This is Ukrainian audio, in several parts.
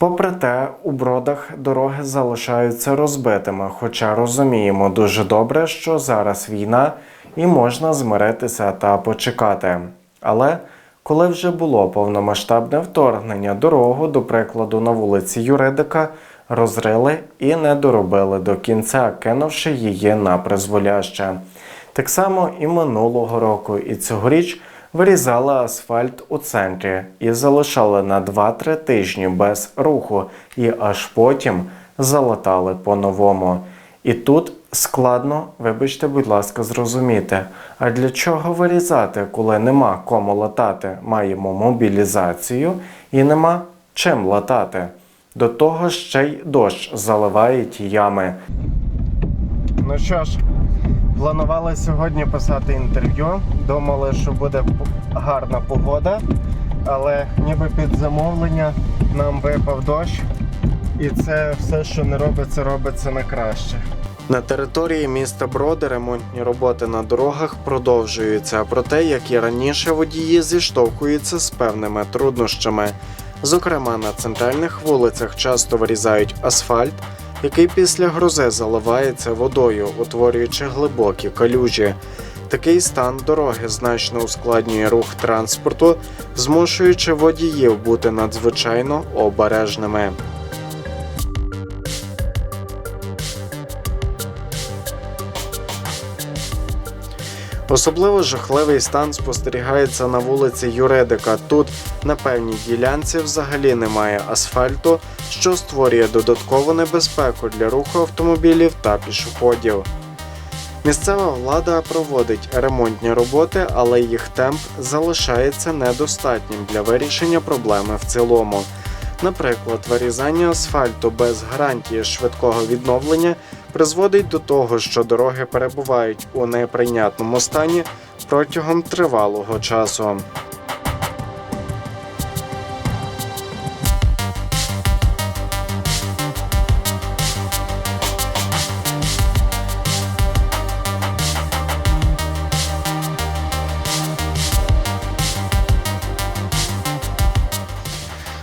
Попри те, у бродах дороги залишаються розбитими, хоча розуміємо дуже добре, що зараз війна і можна змиритися та почекати. Але коли вже було повномасштабне вторгнення, дорогу, до прикладу, на вулиці Юридика розрили і не доробили до кінця, кинувши її на призволяще. Так само і минулого року, і цьогоріч вирізали асфальт у центрі і залишали на 2-3 тижні без руху, і аж потім залатали по-новому. І тут складно, вибачте, будь ласка, зрозуміти. А для чого вирізати, коли нема кому латати? Маємо мобілізацію і нема чим латати. До того ще й дощ заливає ті ями. Ну що ж, планували сьогодні писати інтерв'ю. Думали, що буде гарна погода, але ніби під замовлення нам випав дощ, і це все, що не робиться, робиться на краще. На території міста Броди ремонтні роботи на дорогах продовжуються, проте, як і раніше, водії зіштовхуються з певними труднощами. Зокрема, на центральних вулицях часто вирізають асфальт, який після грози заливається водою, утворюючи глибокі калюжі. Такий стан дороги значно ускладнює рух транспорту, змушуючи водіїв бути надзвичайно обережними. Особливо жахливий стан спостерігається на вулиці Юридика. Тут на певній ділянці взагалі немає асфальту, що створює додаткову небезпеку для руху автомобілів та пішоходів. Місцева влада проводить ремонтні роботи, але їх темп залишається недостатнім для вирішення проблеми в цілому. Наприклад, вирізання асфальту без гарантії швидкого відновлення призводить до того, що дороги перебувають у неприйнятному стані протягом тривалого часу.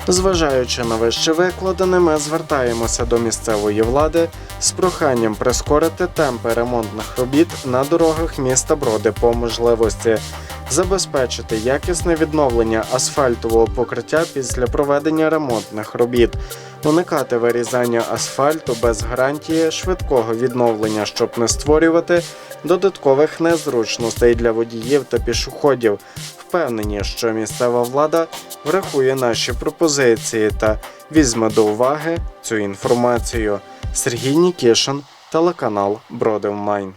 Зважаючи на вище викладене, ми звертаємося до місцевої влади з проханням прискорити темпи ремонтних робіт на дорогах міста Броди по можливості, забезпечити якісне відновлення асфальтового покриття після проведення ремонтних робіт, уникати вирізання асфальту без гарантії швидкого відновлення, щоб не створювати додаткових незручностей для водіїв та пішоходів. Впевнені, що місцева влада врахує наші пропозиції та візьме до уваги цю інформацію. Сергій Нікішин, телеканал Бродив Майн.